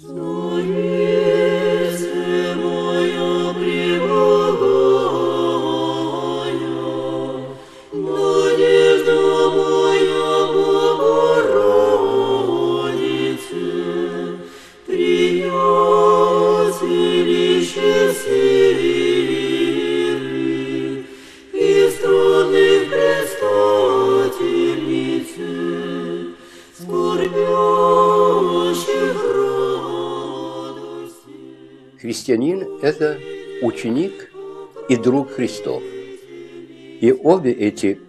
So это ученик и друг Христов. И обе эти,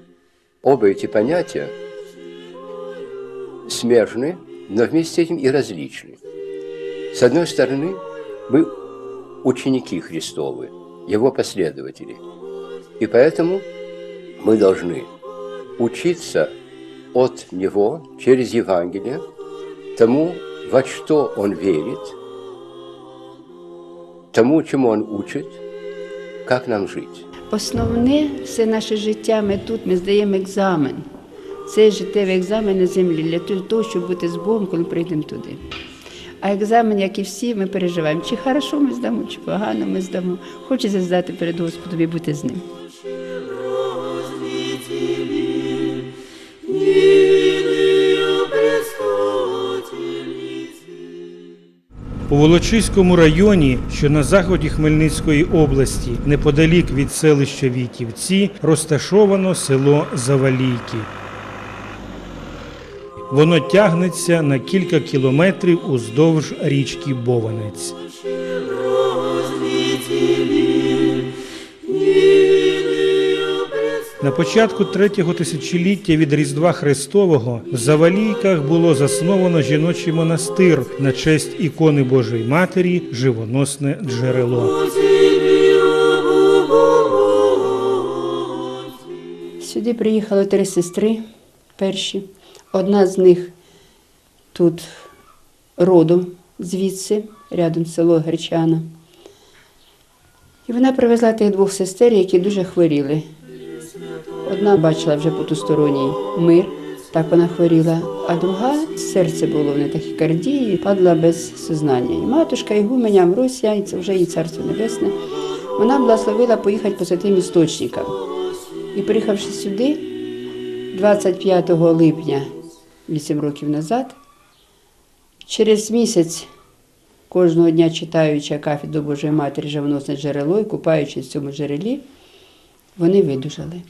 оба эти понятия смежны, но вместе с этим и различны. С одной стороны, мы ученики Христовы, Его последователи. И поэтому мы должны учиться от Него через Евангелие тому, во что Он верит – тому, чому він учить, як нам жити. Основне все наше життя ми тут, ми здаємо екзамен. Це життєвий екзамен на землі для того, щоб бути з Богом, коли прийдемо туди. А екзамен, як і всі, ми переживаємо, чи хорошо ми здамо, чи погано ми здамо. Хочеться здати перед Господом і бути з ним. У Волочиському районі, що на заході Хмельницької області, неподалік від селища Вітівці, розташовано село Завалійки. Воно тягнеться на кілька кілометрів уздовж річки Бованець. На початку третього тисячоліття від Різдва Христового в Завалійках було засновано жіночий монастир на честь ікони Божої Матері Живоносне джерело. Сюди приїхало три сестри перші. Одна з них тут родом звідси, рядом село Гречана. І вона привезла тих двох сестер, які дуже хворіли. Одна бачила вже потусторонній мир, так вона хворіла, а друга серце було в неї тахікардії, падала без сознання. І матушка Ігуменя Амросія, і це вже її царство небесне, вона благословила поїхати по святим істочникам. І приїхавши сюди, 25 липня, 8 років назад, через місяць кожного дня читаючи кафедру Божої Матері Живоносне джерело і купаючись в цьому джерелі, вони видужали.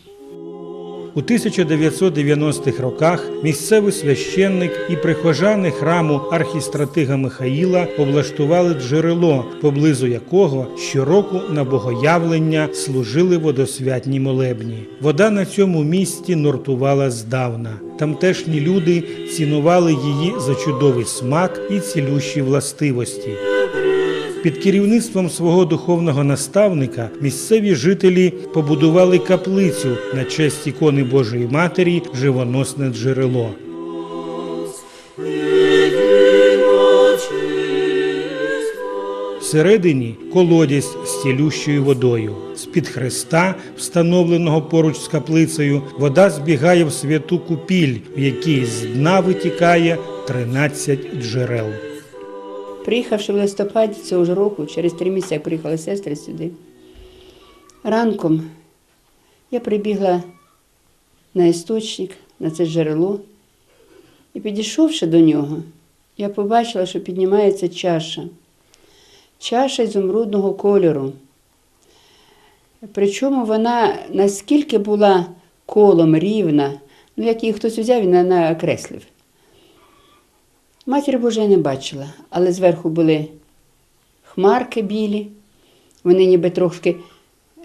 У 1990-х роках місцевий священник і прихожани храму архістратига Михаїла облаштували джерело, поблизу якого щороку на богоявлення служили водосвятні молебні. Вода на цьому місці нортувала здавна. Тамтешні люди цінували її за чудовий смак і цілющі властивості. Під керівництвом свого духовного наставника місцеві жителі побудували каплицю на честь ікони Божої Матері Живоносне джерело. Всередині колодязь з цілющою водою. З-під хреста, встановленого поруч з каплицею, вода збігає в святу купіль, в якій з дна витікає 13 джерел. Приїхавши в листопаді цього ж року, через три місяці, як приїхали сестри сюди, ранком я прибігла на істочник, на це джерело, і підійшовши до нього, я побачила, що піднімається чаша. Чаша ізумрудного кольору. Причому вона наскільки була колом рівна, ну як її хтось взяв на- накреслив. Матір Божої не бачила, але зверху були хмарки білі, вони ніби трошки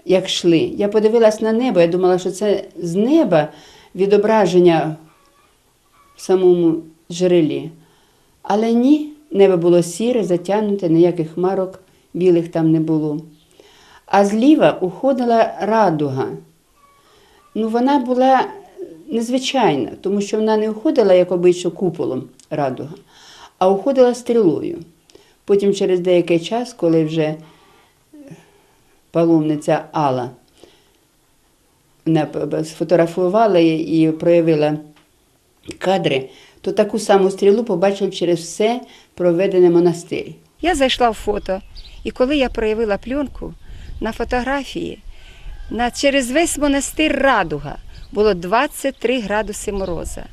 як йшли. Я подивилась на небо, я думала, що це з неба відображення в самому джерелі. Але ні, небо було сіре, затягнуте, ніяких хмарок білих там не було. А зліва уходила радуга. Ну, вона була незвичайна, тому що вона не уходила, як обично, куполом радуга, а уходила стрілою. Потім через деякий час, коли вже паломниця Алла сфотографувала і проявила кадри, то таку саму стрілу побачив через все проведене монастир. Я зайшла в фото, і коли я проявила пленку, на фотографії на, через весь монастир радуга було 23 градуси мороза.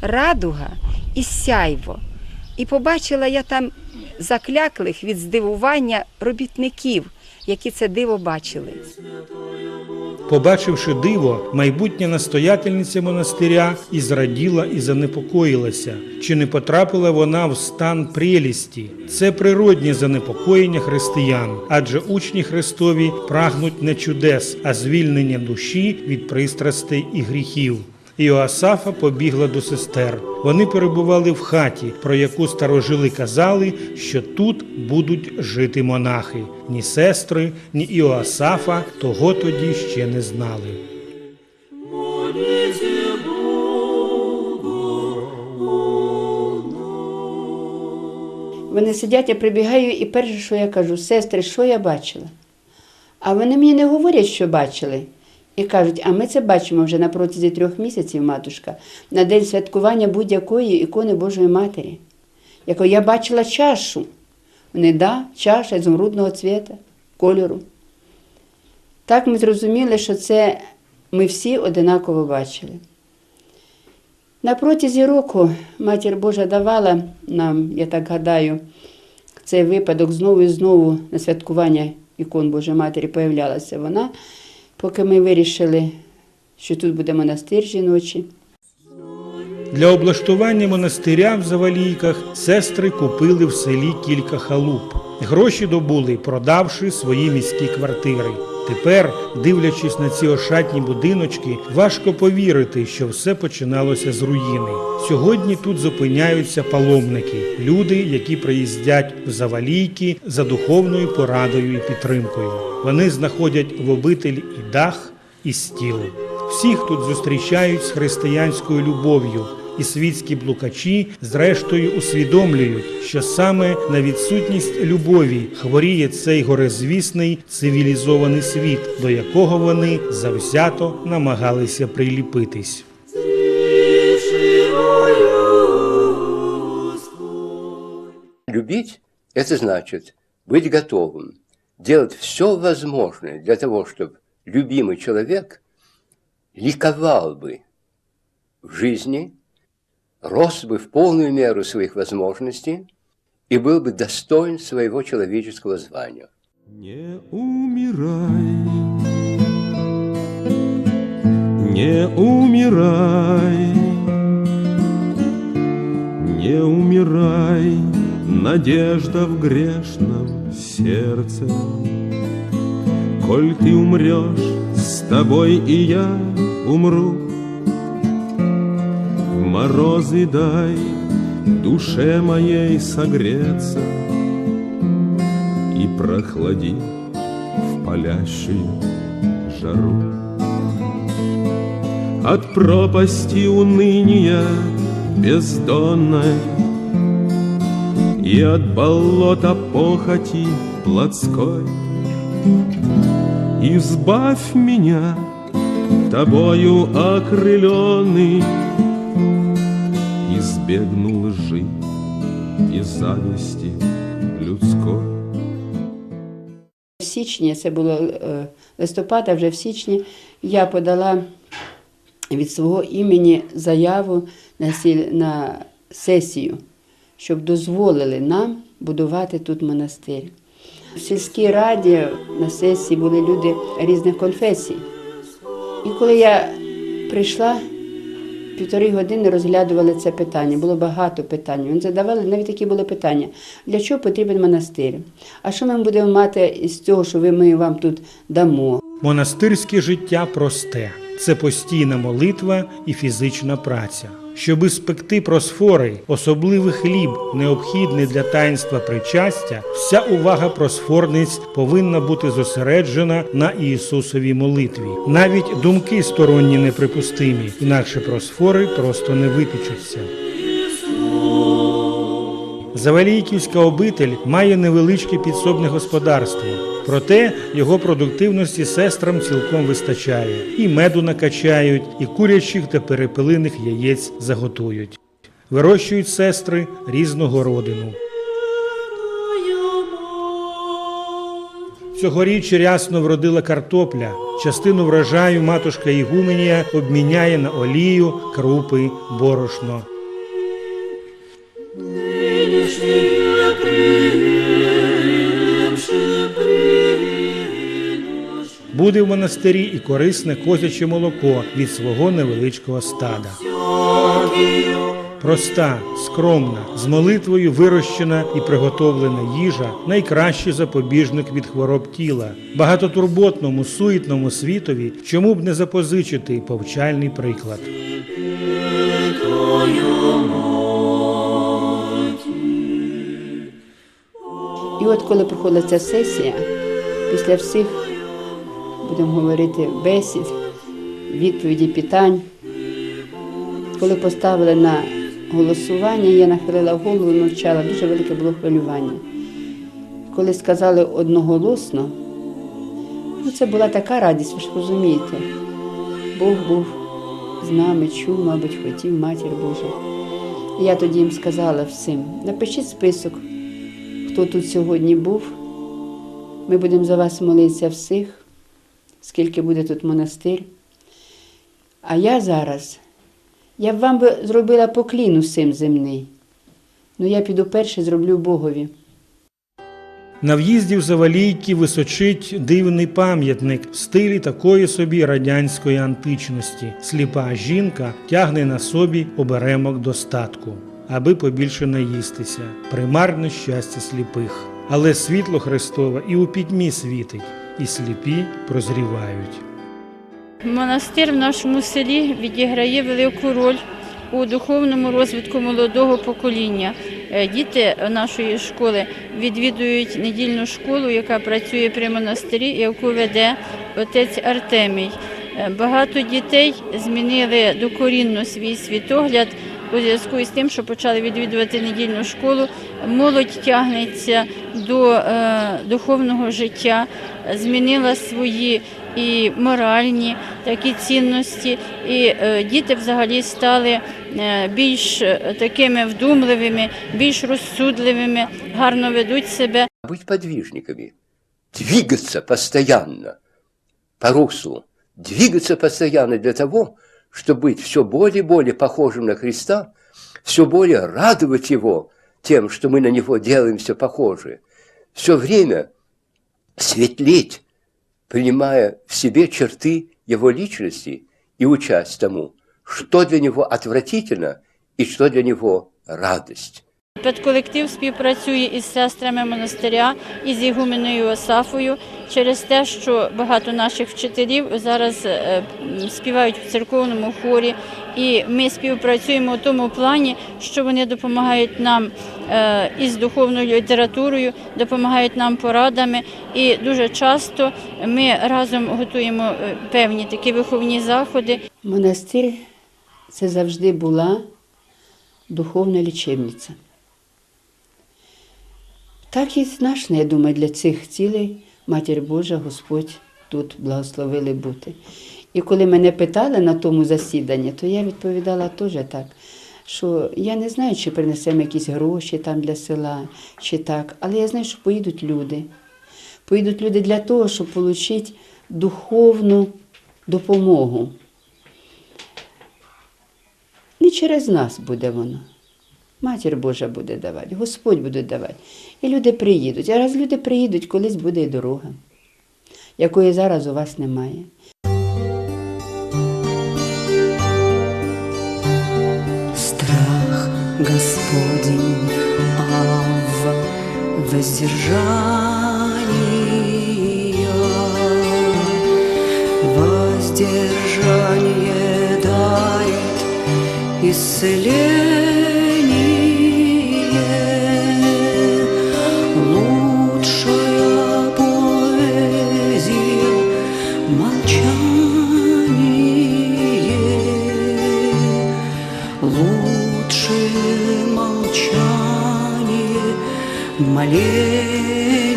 Радуга і сяйво. І побачила я там закляклих від здивування робітників, які це диво бачили. Побачивши диво, майбутня настоятельниця монастиря і зраділа і занепокоїлася. Чи не потрапила вона в стан прелісті? Це природнє занепокоєння християн, адже учні Христові прагнуть не чудес, а звільнення душі від пристрастей і гріхів. Іоасафа побігла до сестер. Вони перебували в хаті, про яку старожили казали, що тут будуть жити монахи. Ні сестри, ні Іоасафа того тоді ще не знали. Вони сидять, я прибігаю, і перше, що я кажу, сестри, що я бачила? А вони мені не говорять, що бачили. І кажуть, а ми це бачимо вже на протязі трьох місяців, матушка, на день святкування будь-якої ікони Божої Матері. Я кажу, я бачила чашу. Вони, да, чаша ізумрудного цвіта, кольору. Так ми зрозуміли, що це ми всі одинаково бачили. На протязі року Матір Божа давала нам, я так гадаю, цей випадок знову і знову на святкування ікон Божої Матері появлялася вона, поки ми вирішили, що тут буде монастир жіночий. Для облаштування монастиря в Завалійках сестри купили в селі кілька халуп. Гроші добули, продавши свої міські квартири. Тепер, дивлячись на ці ошатні будиночки, важко повірити, що все починалося з руїни. Сьогодні тут зупиняються паломники, люди, які приїздять в Завалійки за духовною порадою і підтримкою. Вони знаходять в обитель і дах, і стіл. Всіх тут зустрічають з християнською любов'ю, і світські блукачі зрештою усвідомлюють, що саме на відсутність любові хворіє цей горизвісний цивілізований світ, до якого вони завзято намагалися приліпитись. Любить – это значит быть готовым, делать все возможное для того, чтобы любимый человек ликовал бы в жизни, рос бы в полную меру своих возможностей и был бы достоин своего человеческого звания. Не умирай, не умирай, не умирай, надежда в грешном сердце. Коль ты умрешь, с тобой и я умру. Морозы дай душе моей согреться и прохлади в палящую жару. От пропасти уныния бездонной И от болота похоти плотской Избавь меня, тобою окрыленный Избегну лжи и зависти людской В січні, це було е, листопад, а вже в січні, я подала від свого імені заяву на, на сесію, щоб дозволили нам будувати тут монастир. В сільській раді на сесії були люди різних конфесій. І коли я прийшла, півтори години розглядували це питання. Було багато питань. Вони задавали навіть такі були питання: для чого потрібен монастир? А що ми будемо мати із цього, що ми вам тут дамо? Монастирське життя просте це постійна молитва і фізична праця. Щоби спекти просфори, особливий хліб, необхідний для таїнства причастя, вся увага просфорниць повинна бути зосереджена на Ісусовій молитві. Навіть думки сторонні неприпустимі, інакше просфори просто не випічуться. Завалійківська обитель має невеличке підсобне господарство. Проте його продуктивності сестрам цілком вистачає. І меду накачають, і курячих та перепелиних яєць заготують. вирощують сестри різного родину. Цьогоріч рясно вродила картопля. Частину врожаю матушка Ігуменія обміняє на олію, крупи, борошно. Буде в монастирі і корисне козяче молоко від свого невеличкого стада. Проста, скромна, з молитвою вирощена і приготовлена їжа найкращий запобіжник від хвороб тіла. Багатотурботному, суетному світові чому б не запозичити повчальний приклад. І от коли проходила ця сесія, після всіх, будемо говорити, бесід, відповіді питань, коли поставили на голосування, я нахилила голову мовчала, дуже велике було хвилювання. Коли сказали одноголосно, ну це була така радість, ви ж розумієте. Бог був з нами, чув, мабуть, хотів, матір Божа. Я тоді їм сказала всім, напишіть список, хто тут сьогодні був. Ми будемо за вас молитися всіх, скільки буде тут монастир. А я зараз, я б вам би зробила поклін усім земний. Ну я піду перше зроблю Богові. На в'їзді в Завалійки височить дивний пам'ятник в стилі такої собі радянської античності. Сліпа жінка тягне на собі оберемок достатку, аби побільше наїстися. Примарне щастя сліпих. Але світло Христове і у пітьмі світить, і сліпі прозрівають. Монастир в нашому селі відіграє велику роль у духовному розвитку молодого покоління. Е, Діти нашої школи відвідують недільну школу, яка працює при монастирі, яку веде отець Артемій. Е, Багато дітей змінили докорінно свій світогляд у зв'язку із тим, що почали відвідувати недільну школу. Молодь тягнеться до е, духовного життя, змінила свої і моральні такі цінності, і е, діти взагалі стали е, більш е, такими вдумливими, більш розсудливими, гарно ведуть себе. Быть подвижниками, двигаться постоянно по руслу, двигаться постоянно для того, чтобы быть все более и более похожим на Христа, все более радовать Его тем, что мы на Него делаемся похожи, все время светлеть, принимая в себе черты Его личности и учась тому, что для Него отвратительно и что для Него радость. Педколектив співпрацює із сестрами монастиря і з Ігуменою Осафою через те, що багато наших вчителів зараз е, співають в церковному хорі, і ми співпрацюємо у тому плані, що вони допомагають нам е, із духовною літературою, допомагають нам порадами. І дуже часто ми разом готуємо е, певні такі виховні заходи. Монастир це завжди була духовна лічебниця. Так і значно, я думаю, для цих цілей Матір Божа, Господь тут благословили бути. І коли мене питали на тому засіданні, то я відповідала теж так, що я не знаю, чи принесемо якісь гроші там для села, чи так, але я знаю, що поїдуть люди. Поїдуть люди для того, щоб отримати духовну допомогу. Не через нас буде воно. Матір Божа буде давати, Господь буде давати. І люди приїдуть. А раз люди приїдуть, колись буде і дорога, якої зараз у вас немає. Страх Господень, Ав, воздержание, воздержание дарит исцеление, моление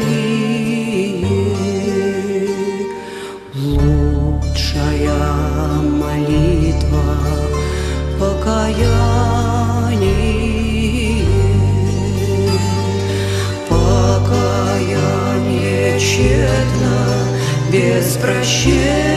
лучшая молитва покаяние. Покаяние тщетно без прощения.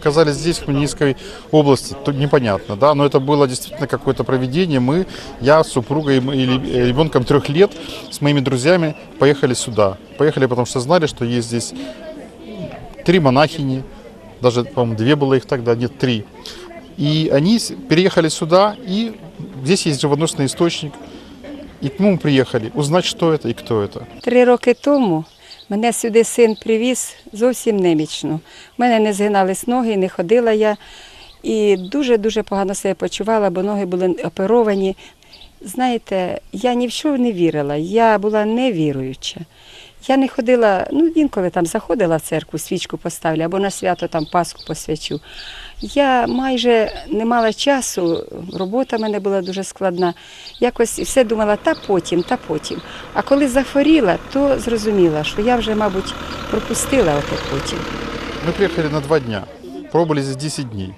Оказались здесь, в Хмельницкой области, то непонятно, да, но это было действительно какое-то проведение. Мы, я с супругой и м- и ли- э, ребенком трех лет с моими друзьями поехали сюда. Поехали, потому что знали, что есть здесь три монахини, даже, по-моему, две было их тогда, нет, три. И они переехали сюда, и здесь есть живоносный источник. И к нему приехали, узнать, что это и кто это. Три роки тому мене сюди син привіз зовсім немічно. У мене не згинались ноги, не ходила я. І дуже-дуже погано себе почувала, бо ноги були оперовані. Знаєте, я ні в що не вірила, я була невіруюча. Я не ходила, ну інколи там заходила в церкву, свічку поставлю, або на свято там Пасху посвячу. Я майже не мала часу, робота в мене була дуже складна. Якось і все думала, та потім, та потім. А коли захворіла, то зрозуміла, що я вже, мабуть, пропустила оте потім. Мы приехали на два дня, пробыли здесь 10 дней.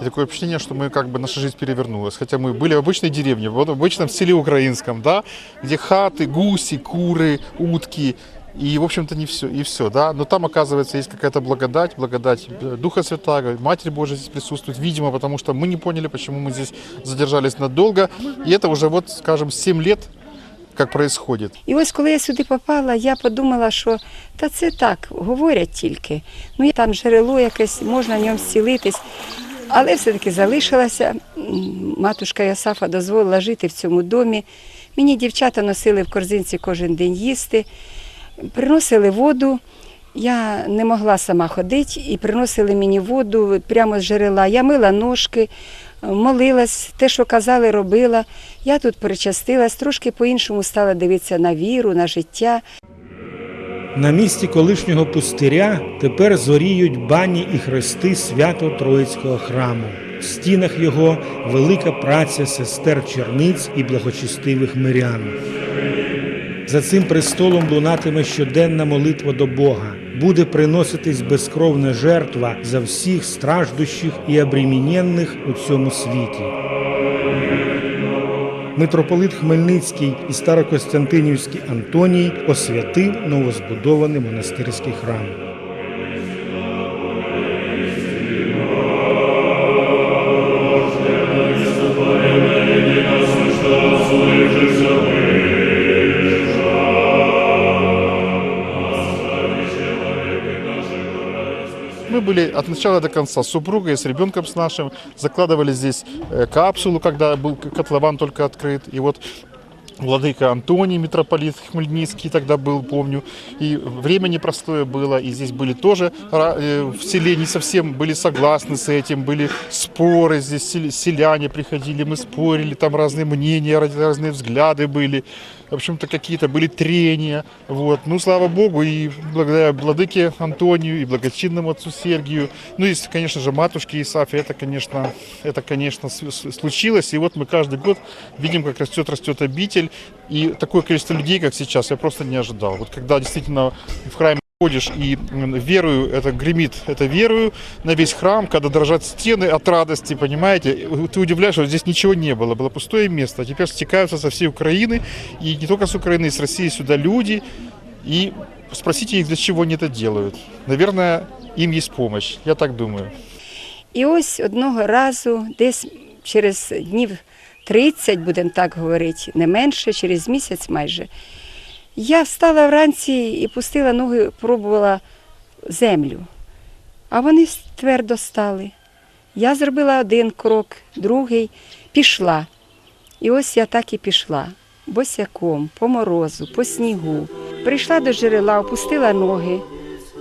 И такое впечатление, что мы как бы наша жизнь перевернулась. Хотя мы были в обычной деревне, вот в обычном селе украинском, да, где хаты, гуси, куры, утки. И, в общем-то, не все, и все, да. Но там, оказывается, есть какая-то благодать, благодать э, Духа Святаго, Матерь Божия здесь присутствует, видимо, потому что мы не поняли, почему мы здесь задержались надолго. И это уже, вот, скажем, 7 лет, как происходит. І ось коли я сюди попала, я подумала, що та це так, говорять тільки. Ну, є там джерело якесь, можна в ньому зцілитись. Але все-таки залишилася. М, Матушка Йосафа дозволила жити в цьому домі. Мені дівчата носили в корзинці кожен день їсти, приносили воду. Я не могла сама ходити і приносили мені воду прямо з джерела. Я мила ножки, молилась, те, що казали, робила. Я тут причастилась, трошки по-іншому стала дивитися на віру, на життя. На місці колишнього пустиря тепер зоріють бані і хрести свято Троїцького храму. В стінах його велика праця сестер черниць і благочестивих мирян. За цим престолом лунатиме щоденна молитва до Бога. Буде приноситись безкровна жертва за всіх страждущих і обреміненних у цьому світі. Митрополит Хмельницький і Старокостянтинівський Антоній освятив новозбудований монастирський храм. Были от начала до конца с супругой, с ребенком с нашим, закладывали здесь э, капсулу, когда был котлован только открыт. И вот Владыка Антоний, митрополит Хмельницкий тогда был, помню. И время непростое было, и здесь были тоже э, в селе не совсем были согласны с этим, были споры, здесь сел- селяне приходили, мы спорили, там разные мнения, раз- разные взгляды были. Общем-то, какие-то были трения. Вот. Ну, слава Богу, и благодаря владыке Антонию, и благочинному отцу Сергию, ну, и, конечно же, матушке Исафе, это, конечно, это, конечно, случилось. И вот мы каждый год видим, как растет, растет обитель. И такое количество людей, как сейчас, я просто не ожидал. Вот когда действительно в храме ходишь и м, верую, это гремит, это верую на весь храм, когда дрожат стены от радости, понимаете, ты удивляешься, что здесь ничего не было, было пустое место, а теперь стекаются со всей Украины, и не только с Украины, и с России сюда люди, и спросите их, для чего они это делают. Наверное, им есть помощь, я так думаю. І ось одного разу, десь через днів 30, будемо так говорити, не менше, через місяць майже, я встала вранці і пустила ноги, пробувала землю. А вони твердо стали. Я зробила один крок, другий, пішла. І ось я так і пішла. Босяком, по морозу, по снігу. Прийшла до джерела, опустила ноги.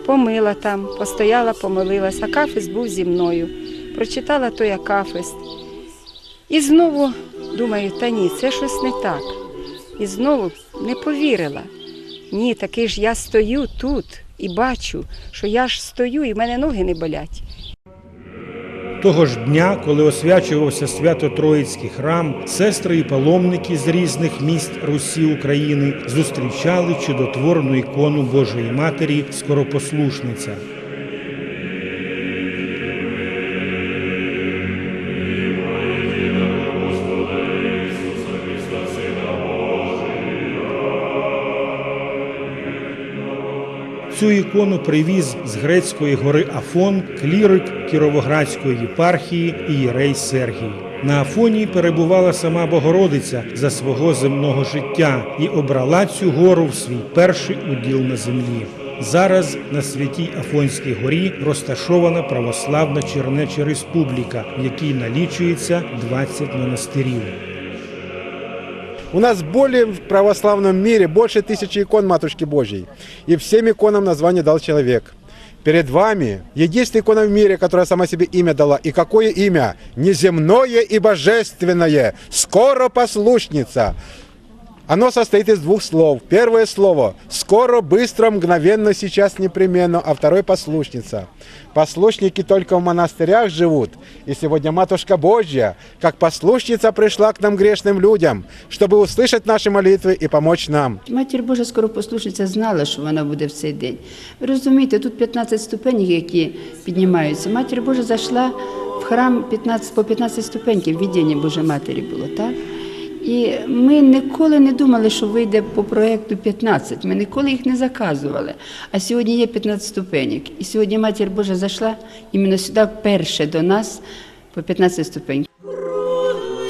помила там, постояла, помолилась, акафист був зі мною. Прочитала той акафист. І знову думаю, та ні, це щось не так. І знову не повірила. Ні, таки ж я стою тут і бачу, що я ж стою, і в мене ноги не болять. Того ж дня, коли освячувався Свято-Троїцький храм, сестри і паломники з різних міст Русі України зустрічали чудотворну ікону Божої Матері Скоропослушниця. Цю ікону привіз з грецької гори Афон клірик Кіровоградської єпархії Ієрей Сергій. На Афоні перебувала сама Богородиця за свого земного життя і обрала цю гору в свій перший уділ на землі. Зараз на святій Афонській горі розташована православна Чернеча Республіка, в якій налічується 20 монастирів. У нас более в православном мире больше тысячи икон Матушки Божьей. И всем иконам название дал человек. Перед вами единственная икона в мире, которая сама себе имя дала. И какое имя? Неземное и божественное. Скоро послушница. Оно состоит из двух слов. Первое слово – скоро, быстро, мгновенно, сейчас, непременно, а второе – послушница. Послушники только в монастырях живут. И сегодня Матушка Божья, как послушница, пришла к нам, грешным людям, чтобы услышать наши молитвы и помочь нам. Матір Божа скоропослушниця знала, що вона буде в цей день. Ви розумієте, тут 15 ступенів, які піднімаються. Матір Божа зайшла в храм 15, по 15 ступеньків, відділення Божої Матері було, так? І ми ніколи не думали, що вийде по проєкту 15. Ми ніколи їх не заказували. А сьогодні є 15 ступеньок. І сьогодні Матір Божа зайшла іменно сюди вперше до нас по 15 ступеньків.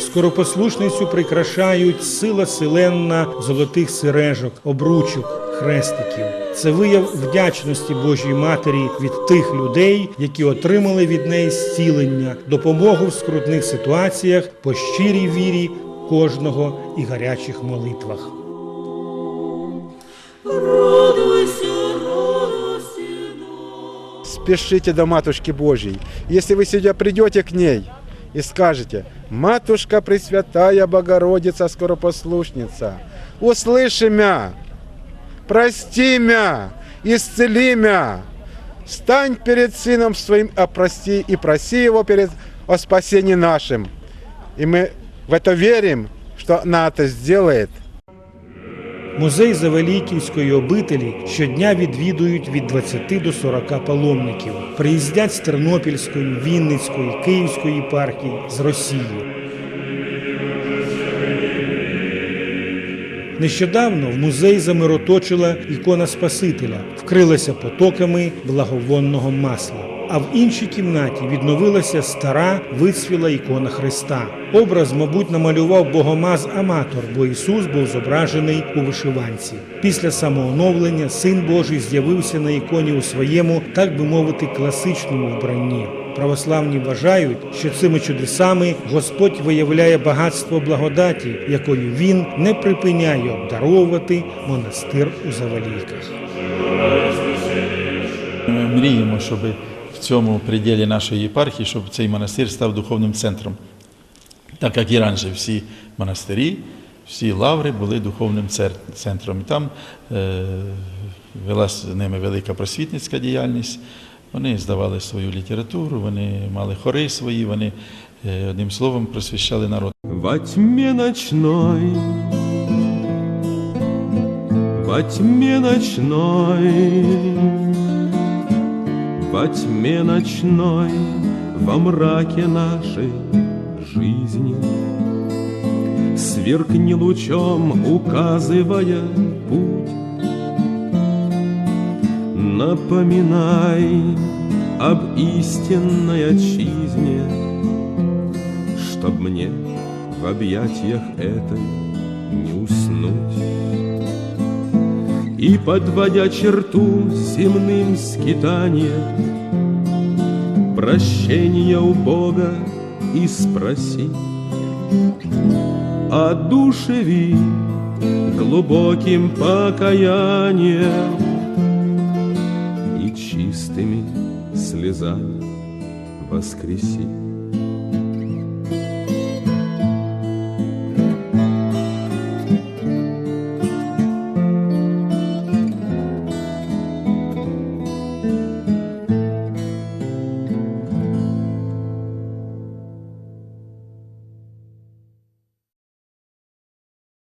Скоропослушницю прикрашають сила селенна золотих сережок, обручок, хрестиків. Це вияв вдячності Божій Матері від тих людей, які отримали від неї зцілення, допомогу в скрутних ситуаціях по щирій вірі кожного і гарячих молитвах. Спешите до Матушки Божьей. Если вы сегодня придете к ней и скажете, Матушка Пресвятая Богородица, скоропослушница, услыши мя, прости мя, исцели мя, стань перед Сыном Своим, опрости и проси Его перед о спасении нашим. И мы в верим, что она это сделает. Музей Завеликівської обителі щодня відвідують від 20 до 40 паломників. Приїздять з Тернопільської, Вінницької, Київської єпархії, з Росії. Нещодавно в музей замироточила ікона Спасителя, вкрилася потоками благовонного масла. А в іншій кімнаті відновилася стара вицвіла ікона Христа. Образ, мабуть, намалював богомаз-аматор, бо Ісус був зображений у вишиванці. Після самооновлення Син Божий з'явився на іконі у своєму, так би мовити, класичному вбранні. Православні вважають, що цими чудесами Господь виявляє багатство благодаті, якою він не припиняє обдаровувати монастир у Завалійках. Ми мріємо, щоб в цьому приділі нашої єпархії, щоб цей монастир став духовним центром. Так як і раніше всі монастирі, всі лаври були духовним центром. І там е, велась з ними велика просвітницька діяльність. Вони здавали свою літературу, вони мали хори свої, вони е, одним словом просвіщали народ. Во тьме ночной, во тьме ночной, во тьме ночной, во мраке нашей жизни. Сверкни лучом, указывая путь, Напоминай об истинной отчизне, Чтоб мне в объятиях этой не уснуть. И, подводя черту земным скитанием, Прощения у Бога и спроси, Одушеви глубоким покаянием, И чистыми слезами воскреси.